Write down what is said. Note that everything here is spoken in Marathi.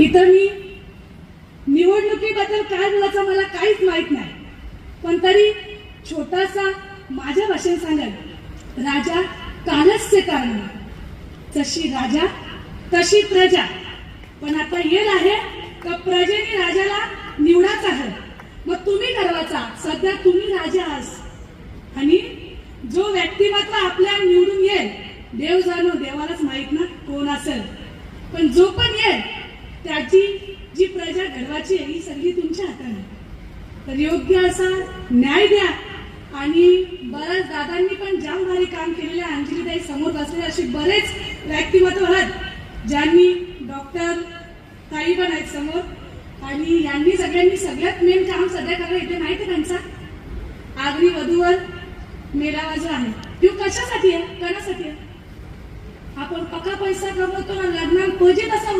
इथं मी निवडणुकीबद्दल काय बोलायचं मला काहीच माहीत नाही. पण तरी छोटासा माझ्या भाषेत सांगाल राजा कालस्य कारण. जशी राजा तशी प्रजा. पण आता येत आहे का प्रजेने राजाला निवडाच आहे. मग तुम्ही ठरवायचा सध्या तुम्ही राजा आहात. आणि जो व्यक्तिमत्व आपल्या निवडून येईल देव जाणो देवालाच माहीत ना कोण असेल. पण जो पण येईल त्याची जी प्रजा घडवायची आहे ही सगळी तुमच्या हाताने तर योग्य असा न्याय द्या. आणि बऱ्याच दादांनी पण जाम भारी काम केलेले आहे. अंजलीताई समोर बसलेले असे बरेच व्यक्तिमत्व आहेत ज्यांनी डॉक्टर ताई पण आहेत समोर. आणि यांनी सगळ्यांनी सगळ्यात मेन काम सध्या करायला इथे माहिती आहे त्यांचा? आगरी वधूवर मेळावा जो आहे. तो कशासाठी आहे? कणासाठी आहे? आपण पका पैसा कमवतो ना लग्नात फजित असा